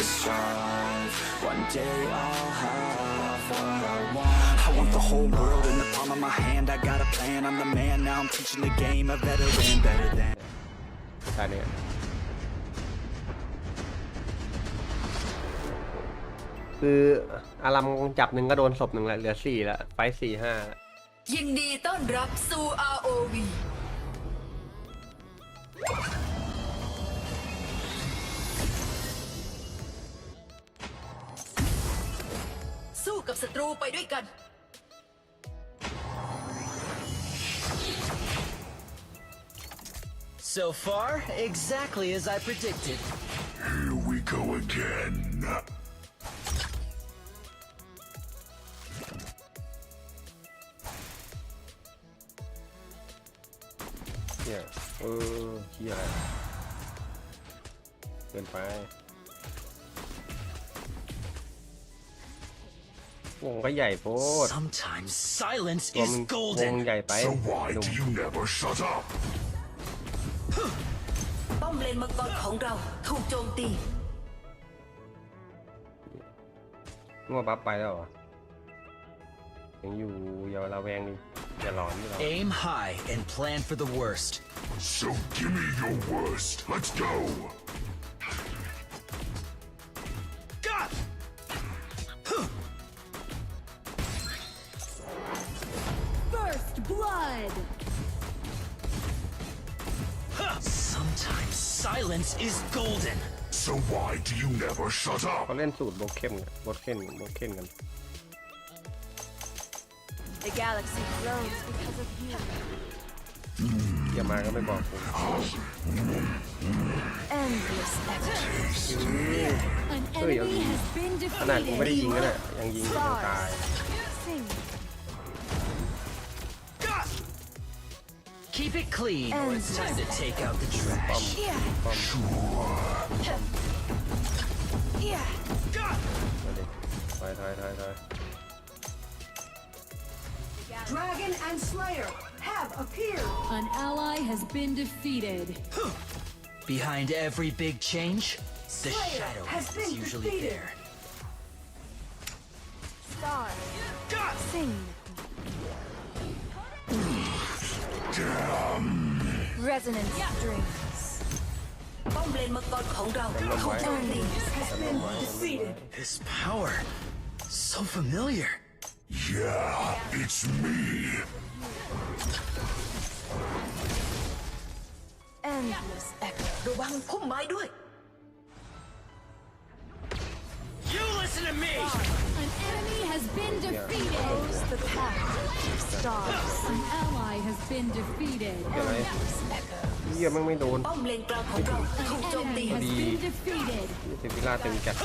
to strive. One day I'll have what I want. I want the whole world in the palm of my hand. I got a plan, I'm the man. Now I'm teaching the game, a veteran better than. ตาเนี่ยคืออารัมจับหนึ่งก็โดนศพหนึ่งแล้วเหลือสี่แล้วไฟท์สี่ห้ายินดีต้อนรับสู่ ROV กับศัตรูไปด้วยกัน So far, exactly as I predicted. Here we go again. เนี่ยเ วงก็ใหญ่โพด Sometimes silence ตัว is มึงวง golden. ใหญ่ไป So why หนุ่ม do you never shut up? ป้อมเลนมังกรของเราถูกโจมตี งัวบัฟไปแล้วเหรอยังอยู่อย่าระแวงดิอย่าหลอนดิเรา Aim high and plan for the worst. So give me your worst. Let's go. silence is golden. So why do you never shut เขา up? เล่นสูตรโบเคนบดเคนโบเคนกัน The galaxy grows because of you. อย่ามาก็ไม่บอกกู Endless echoes. An Ui, enemy ông- has been ขนาดกูไม่ได้ยิง defeated. ก็ได้ยังยิงจนตาย Sing. Keep it clean, or it's time to take out the trash. Yeah. Sure. Yeah. Hide, hide, hide, hide. Dragon and Slayer have appeared. An ally has been defeated. Behind every big change, the Slayer shadow has is usually defeated. there. Star. Sing. Resonance strings. ป้อมเลนมังกรของเราถูกโจมตี Defeated. This power, so familiar. Yeah, it's me. Endless echoes. ระวังพุ่มไม้ด้วย listen to me! An enemy has been defeated. Close the path. Stars. An ally has been defeated. Endless echoes. เยี่ยมันไม่โดน ป้อมเลนกลางของเราถูก An โจมตี enemy has been defeated. เซฟิล่าตึงจัด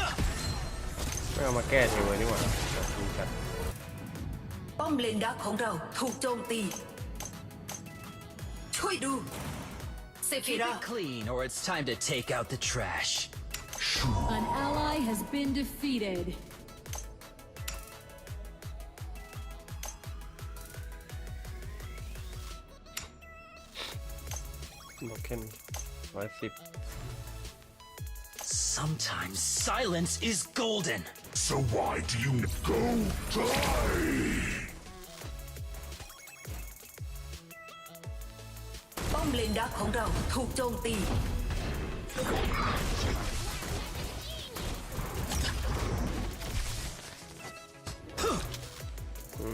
ไม่เอามาแก้เทวนี่หว่าตึงจัด ป้อมเลนดักของเราถูกโจมตี ช่วยดู เซฟิ Keep รา it clean, or it's time to take out the trash. An ally has been defeated. Okay, I see. Sometimes silence is golden. So why do you go die? Tì.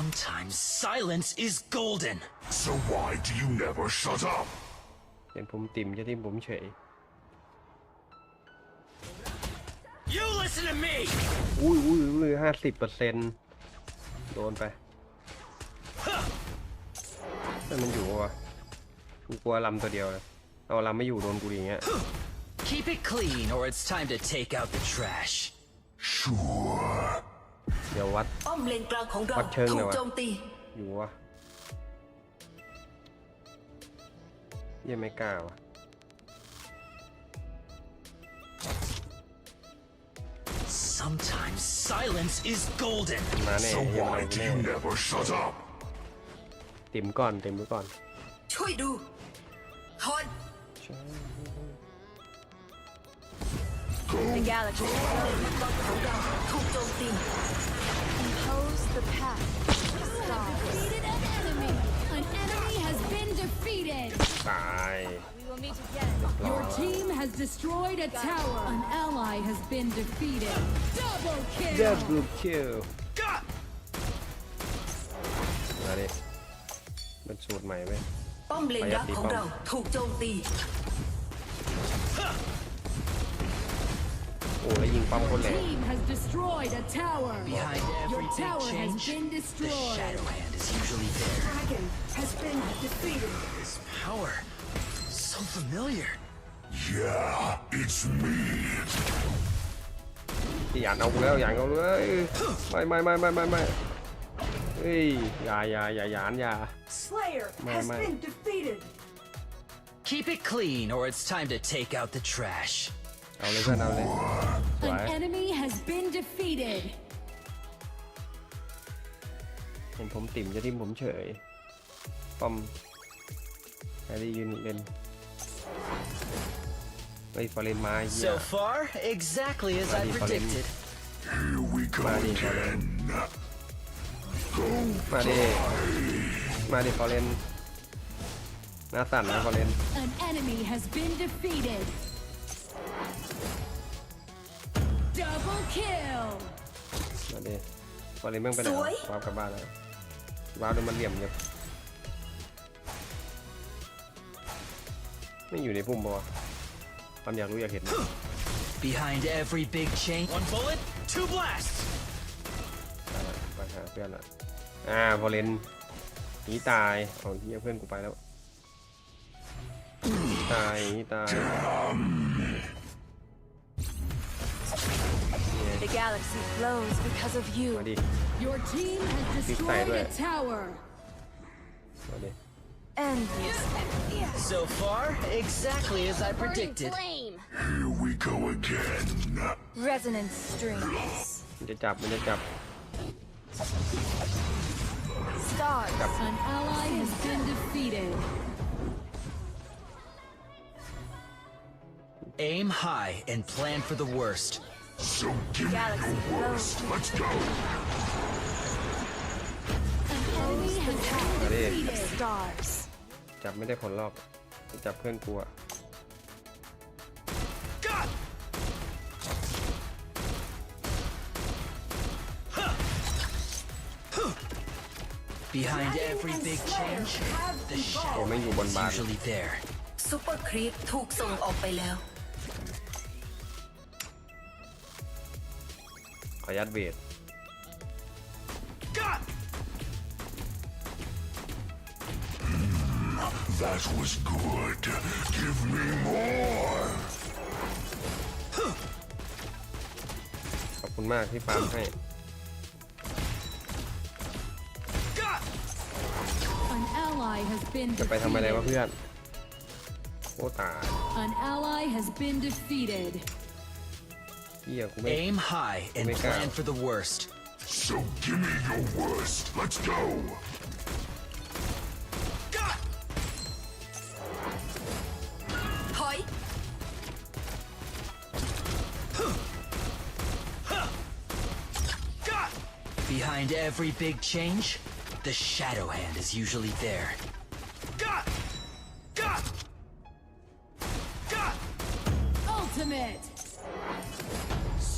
Sometimes silence is golden. So why do you never shut up? เห็นผมติ่มจะทิ่มผมเฉย You listen to me! อุ้ยอุ้ยอุ้ยห้าสิบเปอร์เซ็นต์โดนไปแต่มันอยู่ปะวะกูกลัวลำตัวเดียวนะเอาลำไม่อยู่โดนกูอย่างเงี้ย Keep it clean or it's time to take out the trash. Sure. เดี๋ยววัด ป้อมเลนกลางของเราวัดเชิงถูเลกยวะ โจมตี อยู่วะเหี้ยังไม่กล้าวะ Sometimes silence is golden. มาแน่ So เหี้ยัง why มา do แน่ you never shut up? ติ่มก่อนติ่มไว้ก่อน ช่วยดูถอน The galaxy ของเราถูก destroyed a tower. An ally has been defeated. Double kill. เจ็บลูกคิว God! มาดิเป็นสูตรใหม่ไหม ป้อมเลนรักของเราถูกโจมตี โอ้แล้วยิงปั๊มคนแรง Team has destroyed a tower. Behind Your every big tower has change, been the destroyed. shadow hand is usually there. Dragon has been defeated. This power, so familiar. Yeah, it's me. อย่าเอากูแล้วอย่าเอาเลยไม่ไม่ไม่ไม่ไม่ไม่เฮ้ยอย่าอย่าอย่าหยานอย่า Slayer My, has my. been defeated. Keep it clean or it's time to take out the trash. เอาเลยเพื่อนเอาเลยสวย An enemy has been defeated. เห็นผมติ่มจะทิ่มผมเฉยป้อมแฮร์รี่ยืนเล่น ไอ้ยฟอร์เรนมาเฮีย So far, exactly as I Buddy, buddy. predicted. Here we go Buddy, again. มาดิ มาดิฟอร์เรนหน้าสั่นนะฟอร์เรน An enemy has been defeated. Double kill. มาดิฟอร์เรนแม่งไปไหนสวยวาร์ปกลับบ้านแล้ววาร์ปโดนมันเหลี่ยมเนี่ยไม่อยู่ในพุ่มปะวะ ความอยากรู้อยากเห็น Behind every big change. One bullet, two blasts. ไปหาเพื่อนละอ่าพอเลนหนีตายเอาเฮียเพื่อนกูไปแล้วหนีตายหนีตาย The galaxy flows because of มา you. ดิ Your team has destroyed a tower. มาดิ Endless. So far, exactly as I predicted. Here we go again. Resonance strings. top, in the top. Stars. An ally has been defeated. Aim high and plan for the worst. So give Galaxy me your worst. Let's go. An enemy has been defeated. Stars. จับไม่ได้ผลรอบจะจับเพื่อนกูอะ God! Behind Dragon every and big Slayer change, have the โอ้ evolved. ไม่งอยู่บน is บาน usually there. ซูเปอร์ครีปถูกส่งออกไปแล้ว ขอยัดเวท That was good. Give me more. ขอบคุณมากที่ฟาร์มให้ God! An ally has been จะไปทำอะไรวะ defeated. เพื่อนโอ้ตาย An ally has been defeated. เฮียกูไม่ Aim high and Make plan out. for the worst. So give me your worst. Let's go. Behind every big change, the shadow hand is usually there. God! God! God! Ultimate.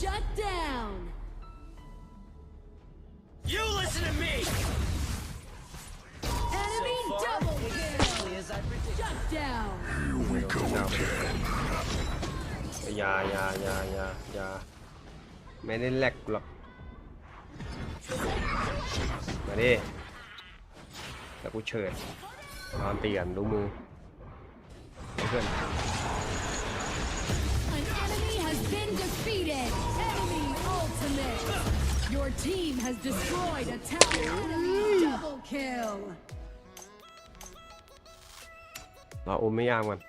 Shut down. You listen to me! Enemy So far, double kill. exactly as I predicted. Shut down. Here we go again. อย่าอย่าอย่าอย่าอย่าไม่ได้แลกกูหรอก มาดิแล้วกูเชิญนอนเตียนรู้มือเพื่อน An enemy has been defeated. Enemy ultimate. Your team has destroyed a tower. Enemy double kill. เราอุ้มไม่ยามกัน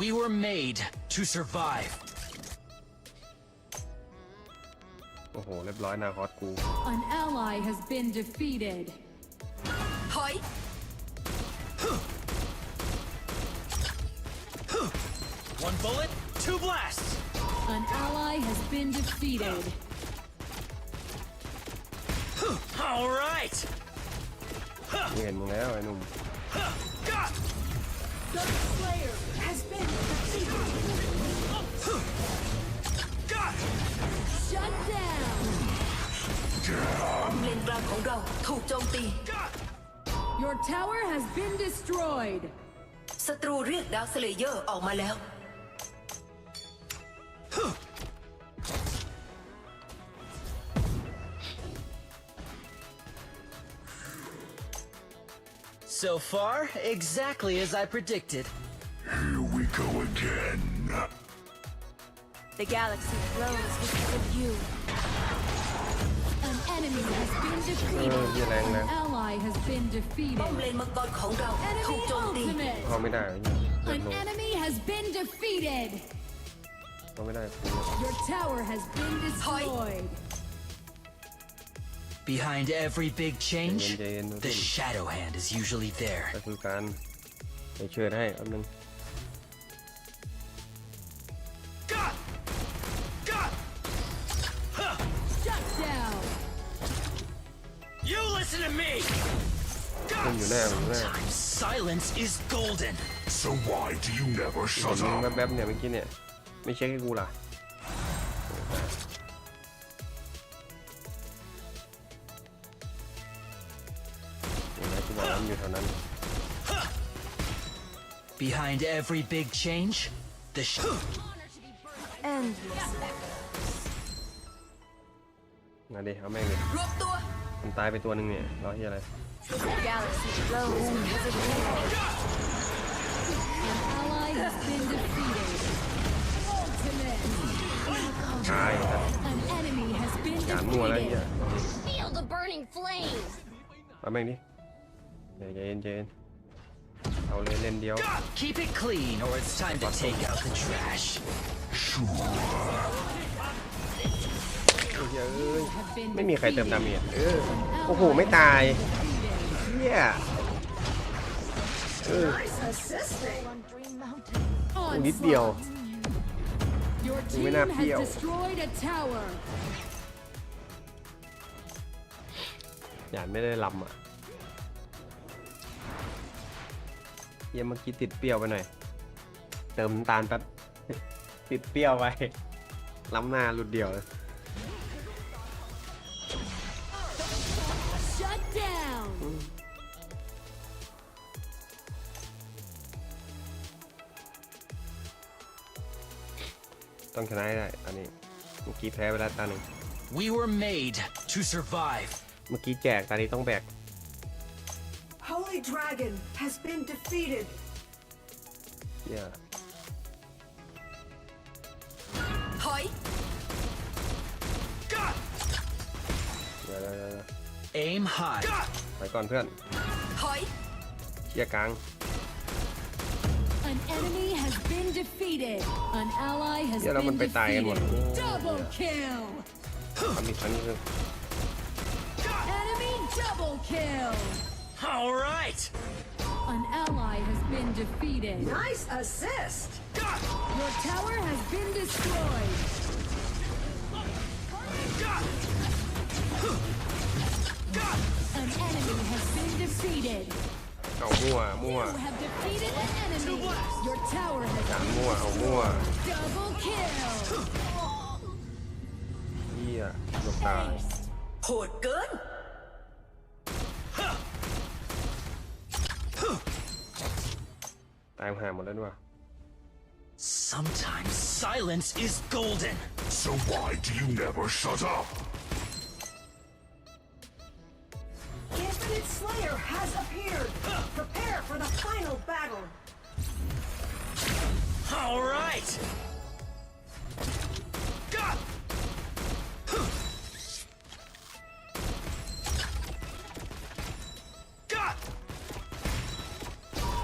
We were made to survive. อ้โห เรียบร้อยนาคอสกู An ally has been defeated. ถอย One bullet, two blasts. An ally has been defeated. All right. กูเห็นมึงแล้วไอ้หนุ่ม The Slayer has been defeated. Shut down. เลนกลางของเราถูกโจมตี Your tower has been destroyed. ศัตรูเรียกดาวสเลเยอร์ออกมาแล้ว So far, exactly as I predicted. Here we go again. The galaxy grows because of you. An enemy has been เอ defeated. อเหี้ยแรงแรง An ally has been ป้อมเล defeated. นมังกรของเราถูก Enemy โจมตี ultimate. เข้าไม่ได้ไอ้เหี้ยเลือด An ลง enemy has been defeated. เข้าไม่ได้กู Your tower has been destroyed. Behind every big change, Jane, Jane, the Jane. shadow hand is usually there. ก็คือการไปเชิญให้อันนึง มึงอยู่แน่มึงอยู่แน่ Sometimes silence is golden. So why do you never เห็ shut นมึง up? แวบๆเนี่ยเมื่อกี้เนี่ย ไม่เช็คให้กูล่ะเห็นไหมกูบอกว่ามันอยู่แถวนั้น Behind every big change, the sh- Endless มาดิเอาแม่งเลย รวบตัว มันตายไปตัวหนึ่งเนี่ยรอที่อะไร The galaxy grows because of you. An ally has been defeated. Ultimate. ตายครับ An enemy has been การมั่วแล้วไอ้เหี้ย defeated. Feel the burning flames. เอาแม่งดิเดี๋ยวใจเย็นใจเย็นเอาเลยเล่นเดียว keep it clean, or it's time to take out the trash. โอ้ยเอ้ยไม่มีใครเติมดาเมจเออโอ้โหไม่ตายเฮียเออนิดเดียวดูไม่น่าเปรี้ยว destroyed a tower. หยานไม่ได้ลำอะเยี่ยมเมื่อกี้ติดเปรี้ยวไปหน่อย เติมตาลแป๊บติดเปรี้ยวไปล้ำหน้าหลุดเดียวเลย ต้องชนะให้ได้อันนี้เมื่อกี้แพ้ไปแล้วตาหนึ่ง We were made to survive. เมื่อกี้แจกตานี้ต้องแบก Holy Dragon has been defeated. เฮียถอยเดี๋ยวเดี๋ยวเดี๋ยว Aim high. ไปก่อนเพื่อนถอย เชียร์กลาง An enemy has been defeated. An ally has เดี๋ยวเรามัน been ไปตายกันหมด defeated. Double kill. ทำอีกครั้งนี้คือ Enemy double kill. All right. An ally has been defeated. Nice assist. Your tower has been destroyed. An enemy has been defeated. เอามั่วมั่ว You have defeated an enemy. Your tower จาน has มั่วเอามั่ว double kill. เฮียหลบตาย โหดเกิน ตายหาหมดแล้วด้วย Sometimes silence is golden. So why do you never shut up? Ultimate Slayer has appeared! Prepare for the final battle! All right! God! God!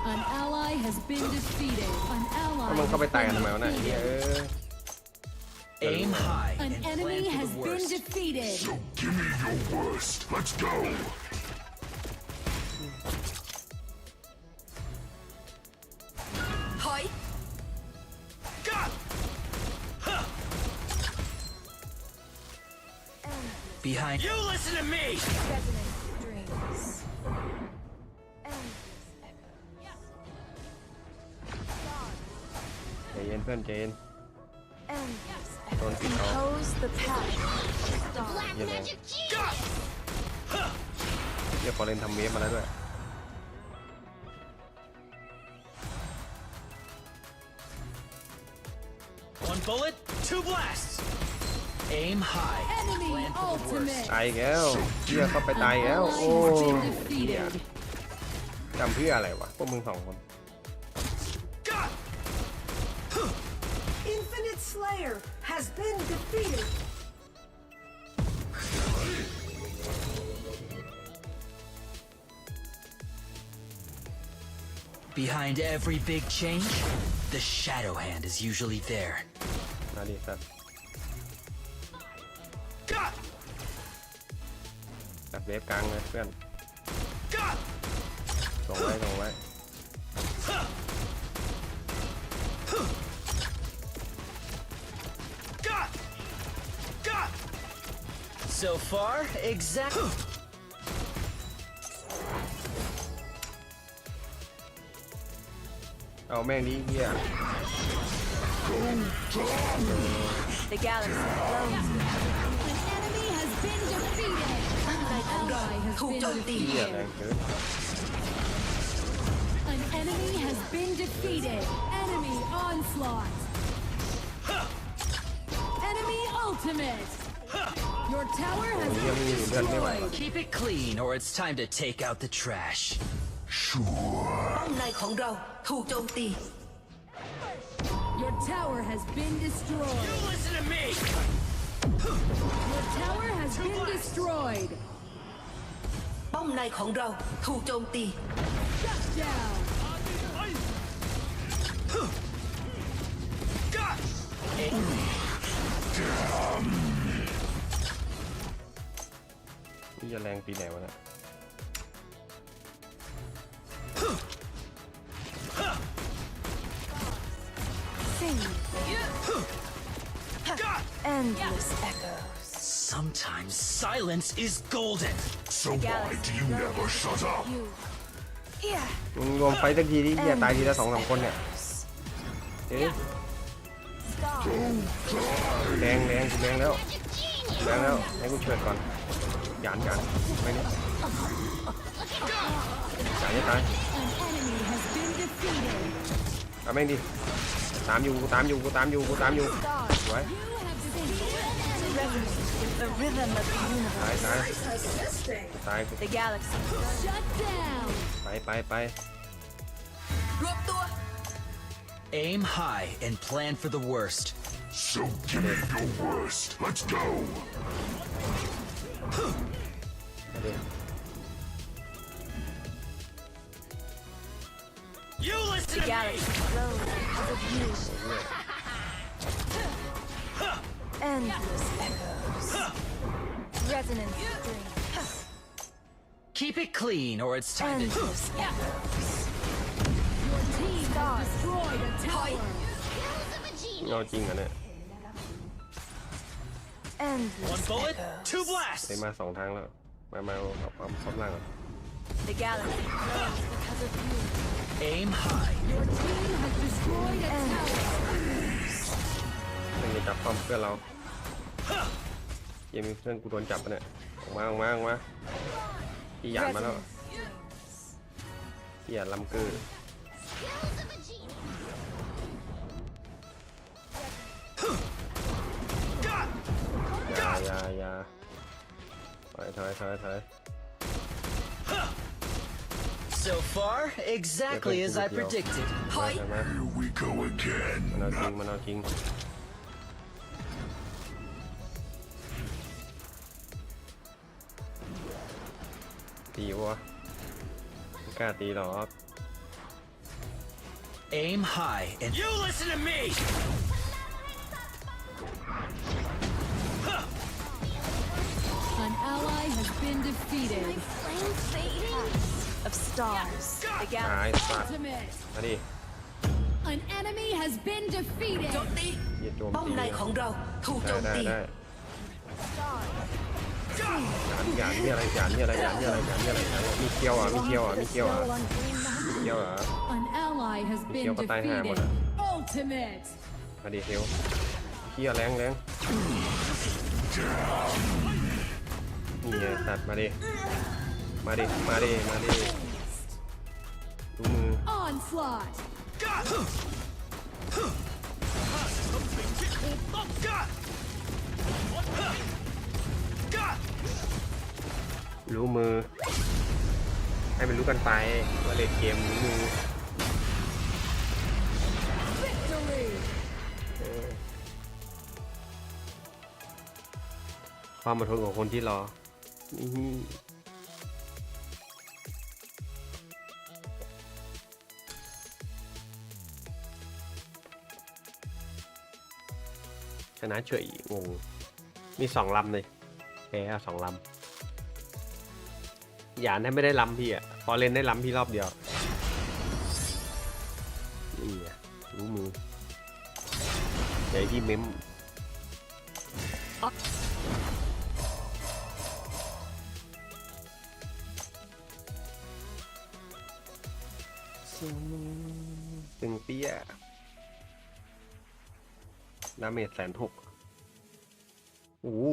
An ally has been defeated. An ally has been defeated. Aim high. An enemy has been defeated. So Give me your worst. Let's go. Behind. You listen to me. ใจเย็นเพื่อนใจเย็นโดนปิดเอา Compose the path. เหี้ยแรงเรียกฟอร์เรนทำเวฟมาแล้วด้วย One bullet, two blasts. Aim high. Enemy Plan for the worst. ultimate. ตายอีกแล้วเหี้ยเข้าไปตายอีกแล้ว โอ้ Ally has been เหี้ย defeated. จำเพื่ออะไรวะ พวกมึงสองคน Infinite Slayer has been defeated. Behind every big change, the shadow hand is usually there. มาดิสัตว์ ตัดเวฟกลางเลยเพื่อนส่งไว้ส่งไว้ So far, exact. เอาแม่งนี้เหี้ย The galaxy grows. An enemy has been defeated. An ally has ถูก been โจมตี เหี้ยแร defeated. งเกิน An enemy has been defeated. Enemy onslaught. Enemy ultimate. Your tower has เหี้ย been ไม่มีเลือดไม่ไหว destroyed. Keep it clean, or it's time to take out the trash. ป้อมในของเราถูกโจมตี Your tower has been destroyed. Listen to me. Your tower has been destroyed. ป้อมในของเราถูกโจมตี Shut down. นี่จะแรงปีไหนวะเนี่ย Sing. Endless echoes. Sometimes silence is golden. So why do you never shut up? You. Yeah. มึงรวมไฟสักทีที่เหี้ยตายทีละสองสามคนเนี่ยเอ๊ะ Star. แรงแรงกูแรงแล้วแรงแล้วให้กูช่วยก่อนหยานหยานไม่เนี่ยหยานจะตาย An enemy has been defeated. ตามแม่งดิตามอยู่กูตามอยู่กูตามอยู่กูตามอยู่ Star. สว ย You have defeated an enemy. Resonate with the rhythm of the ตาย universe. ตาย Assisting. ตาย The galaxy grows. Shut down. ไปไปไป รวบตัว Aim high and plan for the worst. So give me your worst. Let's go. มาดิ You listen The galaxy grows because of you. Endless echoes. Resonance strings. Keep it clean, or it's time to. Endless echoes. Your team has destroyed a tower. เอาจริงเหรอเนี่ย Endless One bullet, echoes. two blasts. ได้มาสองทางแล้ว มามาเอาเอาเอาพร้อมล่างก่อน The galaxy grows because of you. Aim high. Your team has destroyed a tower. เพื่อนจะจับป้อมเพื่อนเราเกมมีเพื่อนกูโดนจับปะเนี่ยออกมาออกมาออกมาพี่หยานมาแล้ว Resonance. พี่หยานลำกืออย่าอย่าอย่าถอยถอยถอยถอย So far, exactly as I Yo. predicted. ถอยใช่ไหม Here we go again. มันเอาจริงมันเอาจริง ตีวะไม่กล้าตีหรอก Aim high and you listen to me. An ally has been defeated. Of stars. The ตาย galaxy. สัตว์ Ultimate. มาดิ An enemy has been defeated. โจมตี เหี้ยโจม ป้อม ตี ในของเราถูกโจ ได้ ม ได้ ตี ได้ หยานนี่อะไรหยานนี่อะไรหยานนี่อะไรหยานนี่อะไรหยานมีเคียวอะมีเคียวอะมีเคียวอะมีเคียวอะ An ally has been Ikaw patay ha, defeated. wala. Ultimate. มาดิเคียวเคียวแรงแรงนี่ไงสัตว์มาดิมาดิมาดิมาดิดูมือ รู้มือ ให้มันรู้กันไปว่าเล่นเกมรู้มือความอดทนของคนที่รอชนะเฉยงง มีสองลำเลยแพ้สองลำ หยานให้ไม่ได้ล้ำพี่อะพอเล่นได้ล้ำพี่รอบเดียวนี่อะรู้มือใจพี่เม้มตึงเปี้ยดาเมจแสนหกโอ้โห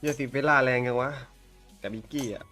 เยอะสิเวลาแรงยังวะกับบิกกี้อะ